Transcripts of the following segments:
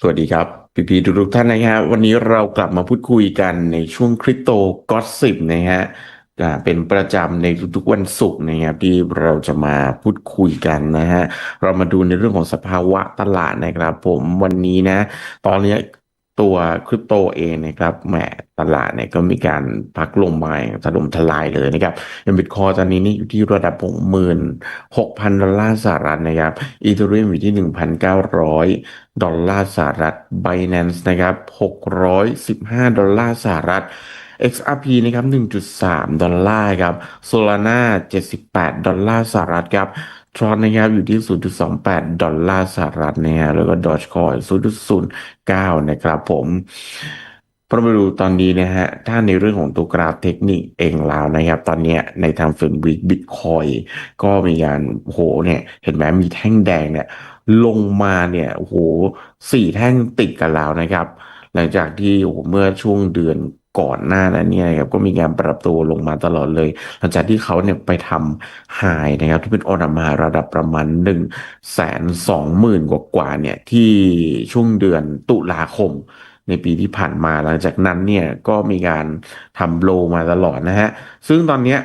สวัสดีครับ พี่พีทุกทุกท่านนะฮะวันนี้เรากลับมาพูดคุยกันในช่วงคริปโตก็อสิบนะฮะเป็นประจำในทุกๆวันศุกร์นะครับที่เราจะมาพูดคุยกันนะฮะเรามาดูในเรื่องของสภาวะตลาดนะครับผมวันนี้นะ ตอนนี้ ตัวคริปโตเองนะครับแหมตลาดเนี่ยก็มีการพักลงมาถล่มทลายเลยนะครับอย่างบิตคอยตอนนี้นี่อยู่ที่ระดับหกหมื่นหกพันดอลลาร์สหรัฐนะครับอีเธอเรียมอยู่ที่หนึ่งพันเก้าร้อยดอลลาร์สหรัฐ Binance นะครับหกร้อยสิบห้าดอลลาร์สหรัฐ XRP นะครับ 1.3 ดอลลาร์ครับ Solana 78 ดอลลาร์สหรัฐครับ ทรอนนะครับอยู่ที่ 0.28 ดอลลาร์สหรัฐนะฮะแล้วก็ Dogecoin 0.09 นะครับผมพอมาดูตอนนี้นะฮะ ถ้าในเรื่องของตัวกราฟเทคนิคเองแล้วนะครับ ตอนนี้ในทางเฟรมวิกบิตคอยก็มีการโหเนี่ย เห็นไหมมีแท่งแดงเนี่ย ลงมาเนี่ยโหสี่แท่งติดกันแล้วนะครับ หลังจากที่โหเมื่อช่วงเดือน ก่อนหน้านั้นเนี่ยครับก็มีการปรับตัวลงมาตลอดเลย หลังจากที่เขาเนี่ยไปทำไฮนะครับที่เป็นออนามาระดับประมาณหนึ่งแสนสองหมื่นกว่าๆเนี่ยที่ช่วงเดือนตุลาคมในปีที่ผ่านมาหลังจากนั้นเนี่ยก็มีการทำโลมาตลอดนะฮะ ซึ่งตอนเนี้ย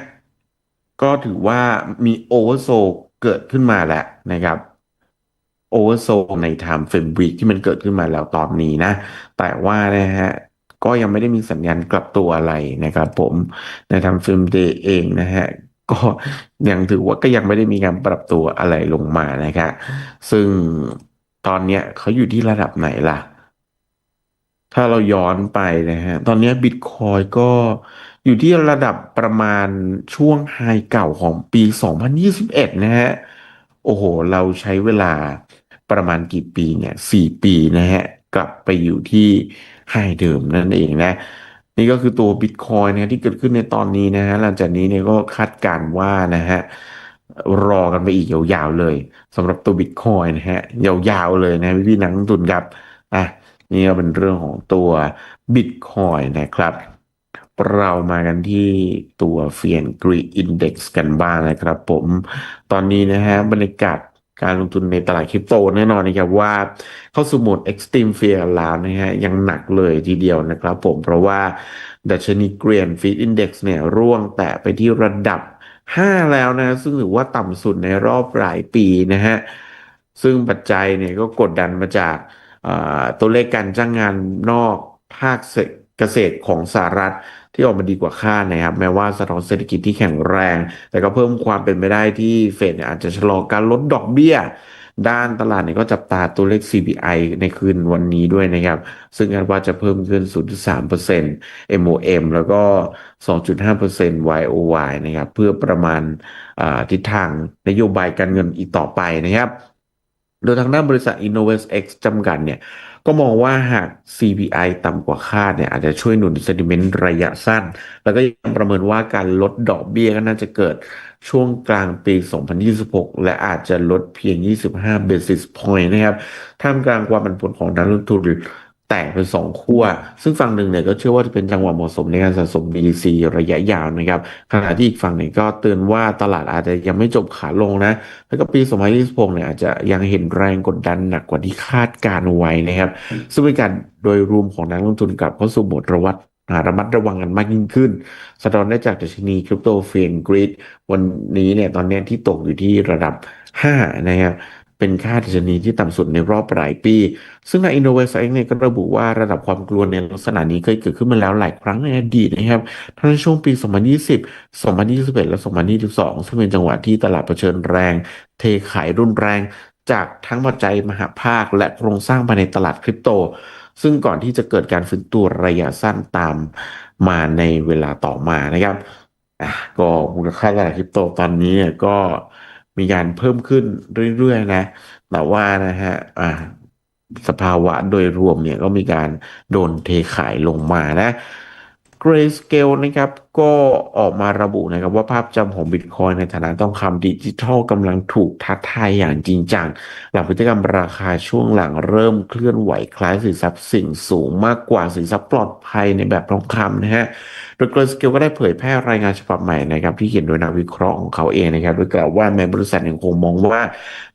ก็ถือว่ามีโอเวอร์โซเกิดขึ้นมาแล้วนะครับโอเวอร์โซในไทม์เฟรมวีคที่มันเกิดขึ้นมาแล้วตอนนี้นะ แต่ว่านะฮะ ก็ยังไม่ได้มีสัญญาณกลับตัวอะไรนะครับ ผมในทำฟิล์มเดย์เองนะฮะก็ยังถือว่าก็ยังไม่ได้มีการปรับตัวอะไรลงมานะครับซึ่งตอนเนี้ยเขาอยู่ที่ระดับไหนล่ะ ถ้าเราย้อนไปนะฮะตอนนี้บิตคอยก็อยู่ที่ระดับประมาณช่วงไฮเก่าของปี 2021 นะฮะโอ้โห เราใช้เวลาประมาณกี่ปีเนี่ยสี่ปีนะฮะ กลับไปอยู่ที่ ไฮเดิมนั่นเองนะ นี่ก็คือตัวบิตคอยนะที่เกิดขึ้นในตอนนี้นะฮะหลังจากนี้เนี่ยก็คาดการว่านะฮะรอกันไปอีกยาวๆเลยสำหรับตัวบิตคอยนะฮะยาวๆเลยนะพี่ๆนักลงทุนครับอะนี่ก็เป็นเรื่องของตัว Bitcoin นะครับเรามากันที่ตัวเฟียนกรีอินเด็กซ์กันบ้างนะครับผม ตอนนี้นะฮะบรรยากาศ การลงทุนในตลาดคริปโตแน่นอนนะครับว่าเข้าสู่โหมด Extreme Fear แล้วนะฮะยังหนักเลยทีเดียวนะครับผมเพราะว่าดัชนีเกรียนฟีดอินเด็กซ์เนี่ยร่วงแตะไปที่ระดับ 5 แล้วนะ ซึ่งถือว่าต่ำสุดในรอบหลายปีนะฮะซึ่งปัจจัยเนี่ยก็กดดันมาจากตัวเลขการจ้างงานนอกภาคเกษตรของสหรัฐ ที่ออกมาดีกว่าคาดนะครับ แม้ว่าสะท้อนเศรษฐกิจที่แข็งแรง แต่ก็เพิ่มความเป็นไปได้ที่เฟดอาจจะชะลอการลดดอกเบี้ยด้านตลาดเนี่ยก็จับตาตัวเลข CPI ในคืนวันนี้ด้วยนะครับ ซึ่งคาดว่าจะเพิ่มขึ้น 0.3% MOM แล้วก็ 2.5% YOY นะครับ เพื่อประมาณทิศทางนโยบายการเงินอีกต่อไปนะครับ โดยทางด้านบริษัท Innovest X จำกัดเนี่ย ก็มองว่าหาก CPI ต่ำกว่าคาดเนี่ยอาจจะช่วยหนุนเซนติเมนต์ระยะสั้น แล้วก็ยังประเมินว่าการลดดอกเบี้ยก็น่าจะเกิดช่วงกลางปี 2026 และอาจจะลดเพียง 25 basis point นะครับ ท่ามกลางความผันผวนของนักลงทุน แตกเป็นสองขั้ว ซึ่งฝั่งหนึ่งเนี่ยก็เชื่อว่าจะเป็นจังหวะเหมาะสมในการสะสม BTC ระยะยาวนะครับ ขณะที่อีกฝั่งหนึ่งก็เตือนว่าตลาดอาจจะยังไม่จบขาลงนะ แล้วก็ปี 2026 เนี่ยอาจจะยังเห็นแรงกดดันหนักกว่าที่คาดการไว้นะครับ ซึ่งเป็นการโดยรวมของนักลงทุนกับเข้าสู่โหมดระวัดระมัดระวังกันมากยิ่งขึ้น สะท้อนได้จากดัชนีคริปโตเฟนกรีดวันนี้เนี่ยตอนนี้ที่ตกอยู่ที่ระดับ 5 นะครับ เป็นค่าดัชนีที่ต่ำสุดในรอบหลายปี ซึ่งใน Innovate X เนี่ยก็ระบุว่าระดับความกลัวในลักษณะนี้เคยเกิดขึ้นมาแล้วหลายครั้งในอดีตนะครับ ทั้งในช่วงปี 2020 2021 และ 2022 ซึ่งเป็นจังหวะที่ตลาดเผชิญแรง เทขายรุนแรง จากทั้งปัจจัยมหาภาค และโครงสร้างภายในตลาดคริปโต ซึ่งก่อนที่จะเกิดการฟื้นตัวระยะสั้นตามมาในเวลาต่อมานะครับก็มูลค่าตลาดคริปโตตอนนี้ก็ มีการเพิ่มขึ้นเรื่อยๆนะ แต่ว่านะฮะอ่าสภาวะโดยรวมเนี่ยก็มีการโดนเทขายลงมานะ Grayscale นะครับก็ออกมาระบุนะครับว่าภาพจำของบิตคอยในฐานะต้องคำดิจิทัลกำลังถูกท้าทายอย่างจริงจัง หลังพฤติกรรมราคาช่วงหลังเริ่มเคลื่อนไหวคล้ายสินทรัพย์สิ่งสูงมากกว่าสินทรัพย์ปลอดภัยในแบบทองคำนะฮะโดย Grayscale ก็ได้เผยแพร่รายงานฉบับใหม่นะครับที่เขียนโดยนักวิเคราะห์ของเขาเองนะครับโดยกล่าวว่าแม้บริษัทยังคงมองว่า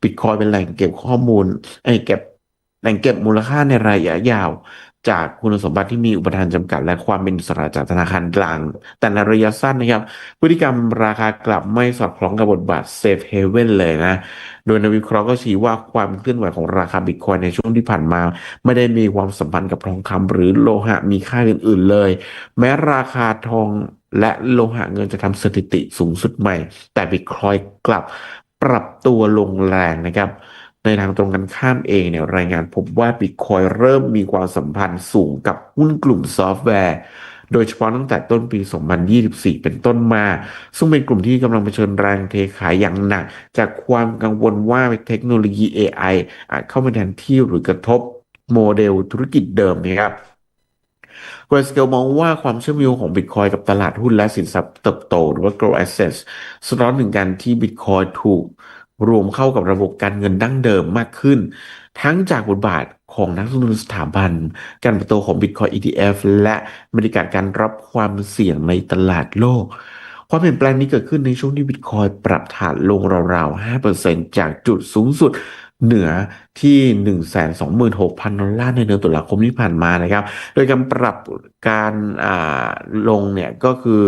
บิตคอยเป็นแหล่งเก็บข้อมูลไอ้เก็บแหล่งเก็บมูลค่าในระยะยาว จากคุณสมบัติที่มีอุปทานจำกัด และความเป็นอิสระจากธนาคารกลาง แต่ในระยะสั้นนะครับ พฤติกรรมราคากลับไม่สอดคล้องกับบทบาทเซฟเฮเว่นเลยนะ โดยนักวิเคราะห์ก็ชี้ว่าความเคลื่อนไหวของราคาบิตคอยในช่วงที่ผ่านมา ไม่ได้มีความสัมพันธ์กับทองคำหรือโลหะมีค่าอื่น ๆเลย แม้ราคาทองและโลหะเงินจะทำสถิติสูงสุดใหม่ แต่บิตคอยกลับปรับตัวลงแรงนะครับ ในทางตรงกันข้ามเองเนี่ยรายงานพบว่าบิตคอยเริ่มมีความสัมพันธ์สูงกับหุ้นกลุ่มซอฟต์แวร์ โดยเฉพาะตั้งแต่ต้นปี 2024 เป็นต้นมา ซึ่งเป็นกลุ่มที่กำลังเผชิญแรงเทขายอย่างหนัก จากความกังวลว่าเทคโนโลยี AI อาจเข้ามาแทนที่หรือกระทบโมเดลธุรกิจเดิมนะครับ g r a y s c a l e มองว่าความเชื่อมโยงของ Bitcoin กับตลาดหุ้นและสินทรัพย์เติบโต หรือว่า Grow Assets สะท้อนถึงการที่ Bitcoin ถูก รวมเข้ากับระบบการเงินดั้งเดิมมากขึ้น ทั้งจากบทบาทของนักลงทุนสถาบัน การเติบโตของ Bitcoin ETF และบรรยากาศการรับความเสี่ยงในตลาดโลก ความเปลี่ยนแปลงนี้เกิดขึ้นในช่วงที่บิตคอยปรับฐานลงราวๆ 5%จากจุดสูงสุดเหนือที่ 126,000 ดอลลาร์ในเดือนตุลาคมที่ผ่านมานะครับ โดยการปรับการลงเนี่ยก็คือ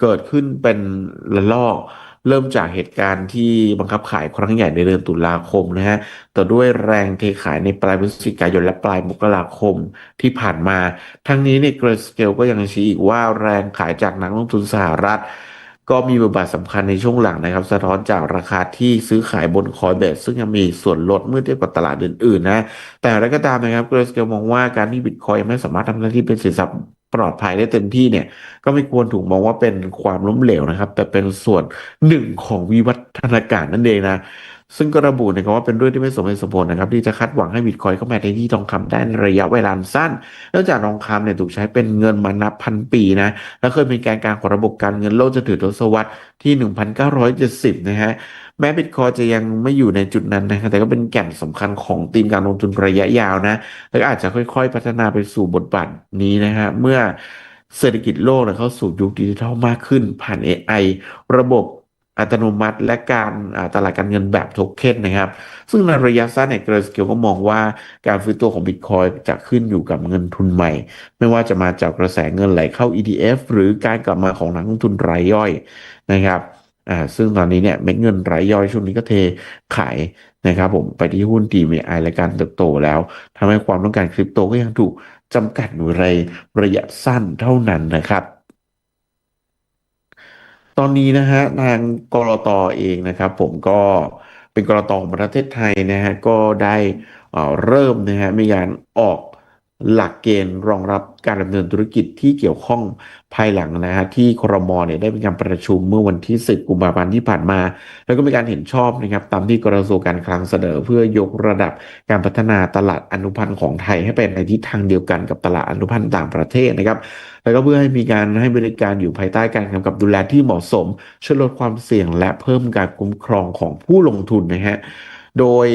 เกิดขึ้นเป็นระลอก เริ่มจากเหตุการณ์ที่บังคับขายครั้งใหญ่ในเดือนตุลาคมนะฮะต่อด้วยแรงเทขายในปลายพฤศจิกายนและปลายมกราคมที่ผ่านมา ทั้งนี้ในเกรสเกลก็ยังชี้อีกว่าแรงขายจากนักลงทุนสหรัฐก็มีบทบาทสำคัญในช่วงหลังนะครับ สะท้อนจากราคาที่ซื้อขายบนคอยเบสซึ่งยังมีส่วนลดเมื่อเทียบกับตลาดอื่นๆนะ แต่อะไรก็ตามนะครับเกรสเกลมองว่าการที่บิตคอยไม่สามารถทำหน้าที่เป็นสินทรัพย์ ปลอดภัยได้เต็มที่เนี่ย ก็ไม่ควรถูกมองว่าเป็นความล้มเหลวนะครับ แต่เป็นส่วนหนึ่งของวิวัฒนาการนั่นเองนะ ซึ่งก็ระบุนะครับว่าเป็นเรื่องที่ไม่สมเหตุสมผลนะครับ ที่จะคาดหวังให้บิตคอยเข้ามาในที่ทองคำได้ในระยะเวลาสั้นเนื่องจากทองคำเนี่ยถูกใช้เป็นเงินมานับพันปีนะ และเคยมีการการของระบบการเงินโลกจนถึงทศวรรษที่ 1970 นะฮะแม้บิตคอยจะยังไม่อยู่ในจุดนั้นนะครับแต่ก็เป็นแก่นสำคัญของธีมการลงทุนระยะยาวนะ และอาจจะค่อยๆ พัฒนาไปสู่บทบาทนี้นะฮะเมื่อเศรษฐกิจโลกเข้าสู่ยุคดิจิทัลมากขึ้นผ่าน AI ระบบ อัตโนมัติ และการตลาดการเงินแบบโทเค็นนะครับ ซึ่งในระยะสั้นเนี่ยเกรสเกลก็มองว่าการฟื้นตัวของบิตคอยจะขึ้นอยู่กับเงินทุนใหม่ ไม่ว่าจะมาจากกระแสเงินไหลเข้า ETF หรือการกลับมาของนักลงทุนรายย่อยนะครับอ่าซึ่งตอนนี้เนี่ยเม็ดเงินรายย่อยช่วงนี้ก็เทขายนะครับผมไปที่หุ้น DMI และการเติบโตแล้วทำให้ความต้องการคริปโตก็ยังถูกจำกัดอยู่ในระยะสั้นเท่านั้นนะครับ ตอนนี้นะฮะทางกรตอเองนะครับผมก็เป็นกรตของประเทศไทยนะฮะก็ได้เริ่มนะฮะมีการออกหลักเกณฑ์รองรับการดำเนินธุรกิจที่เกี่ยวข้องภายหลังนะฮะที่ครมเนี่ยได้มีการประชุมเมื่อวันที่ 10 กุมภาพันธ์ที่ผ่านมา แล้วก็มีการเห็นชอบนะครับตามที่กระทรวงการคลังเสนอ เพื่อยกระดับการพัฒนาตลาดอนุพันธ์ของไทยให้เป็นในทิศทางเดียวกันกับตลาดอนุพันธ์ต่างประเทศนะครับ แล้วก็เพื่อให้มีการให้บริการอยู่ภายใต้การกำกับดูแลที่เหมาะสมช่วยลดความเสี่ยงและเพิ่มการคุ้มครองของผู้ลงทุนนะฮะโดย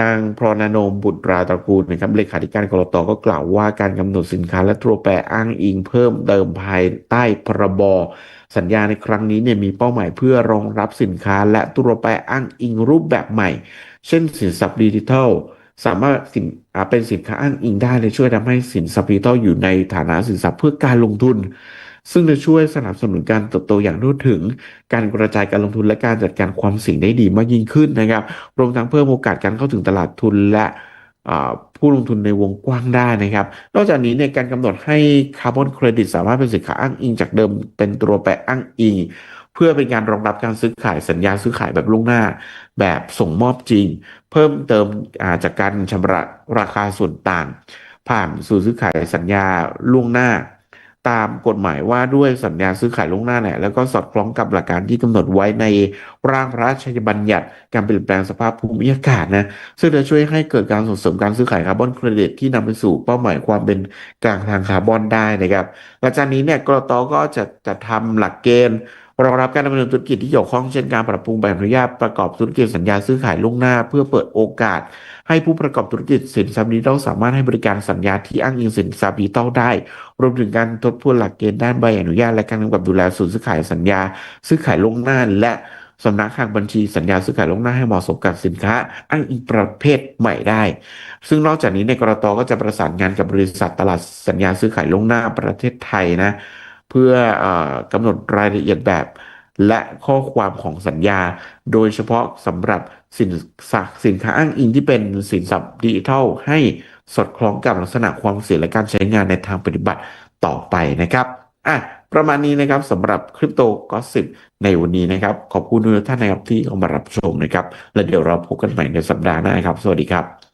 นางพรณนมบุตรราตระกูลนะครับเลขาธิการกรตก็กล่าวว่าการกำหนดสินค้าและตัวแปรอ้างอิงเพิ่มเติมภายใต้พรบสัญญาในครั้งนี้เนี่ยมีเป้าหมายเพื่อรองรับสินค้าและตัวแปรอ้างอิงรูปแบบใหม่ เช่นสินทรัพย์ดิจิทัล สามารถสินเป็นสินค้าอ้างอิงได้เลยช่วยทำให้สินทรัพย์ดิจิทัลอยู่ในฐานะสินทรัพย์เพื่อการลงทุน ซึ่งจะช่วยสนับสนุนการเติบโตอย่างทั่วถึง การกระจายการลงทุนและการจัดการความเสี่ยงได้ดีมากยิ่งขึ้นนะครับรวมทั้งเพิ่มโอกาสการเข้าถึงตลาดทุนและผู้ลงทุนในวงกว้างได้นะครับ นอกจากนี้ในการกำหนดให้คาร์บอนเครดิตสามารถเป็นสินค้าอ้างอิงจากเดิมเป็นตัวแปรอ้างอิง เพื่อเป็นการรองรับการซื้อขายสัญญาซื้อขายแบบล่วงหน้า แบบส่งมอบจริง เพิ่มเติมจากการชำระราคาส่วนต่าง ผ่านสู่ซื้อขายสัญญาล่วงหน้า ตามกฎหมายว่าด้วยสัญญาซื้อขายล่วงหน้าเนี่ยแล้วก็สอดคล้องกับหลักการที่กำหนดไว้ในร่างพระราชบัญญัติการเปลี่ยนแปลงสภาพภูมิอากาศนะซึ่งจะช่วยให้เกิดการส่งเสริมการซื้อขายคาร์บอนเครดิตที่นำไปสู่เป้าหมายความเป็นกลางทางคาร์บอนได้นะครับหลังจากนี้เนี่ยกรตก็จะจะทำหลักเกณฑ์ รองรับการดำเนินธุรกิจที่เกี่ยวข้องเช่นการปรับปรุงใบอนุญาตประกอบธุรกิจสัญญาซื้อขายล่วงหน้า เพื่อเปิดโอกาส ให้ผู้ประกอบธุรกิจสินทรัพย์ดิจิทัลสามารถให้บริการสัญญาที่อ้างอิงสินทรัพย์ดิจิทัลได้ รวมถึงการทบทวนหลักเกณฑ์ด้านใบอนุญาตและการกำกับดูแลศูนย์ซื้อขายสัญญา ซื้อขายล่วงหน้า และสำนักหักบัญชีสัญญาซื้อขายล่วงหน้าให้เหมาะสมกับสินค้าอ้างอิงประเภทใหม่ได้ ซึ่งนอกจากนี้ในกรตก็จะประสานงานกับบริษัทตลาดสัญญาซื้อขายล่วงหน้าประเทศไทยนะ เพื่ออกำหนดรายละเอียดแบบ และข้อความของสัญญา โดยเฉพาะสำหรับสินสักสินค้าอ้างอิงที่เป็นสินทรัพย์ดิจิทัล ให้สอดคล้องกับลักษณะความเสี่ยงและการใช้งานในทางปฏิบัติต่อไปนะครับอะประมาณนี้นะครับสำหรับคริปโตก็สิบในวันนี้นะครับ ขอบคุณทุกท่านนะครับที่เข้ามารับชมนะครับ และเดี๋ยวเราพบกันใหม่ในสัปดาห์หน้าครับ สวัสดีครับ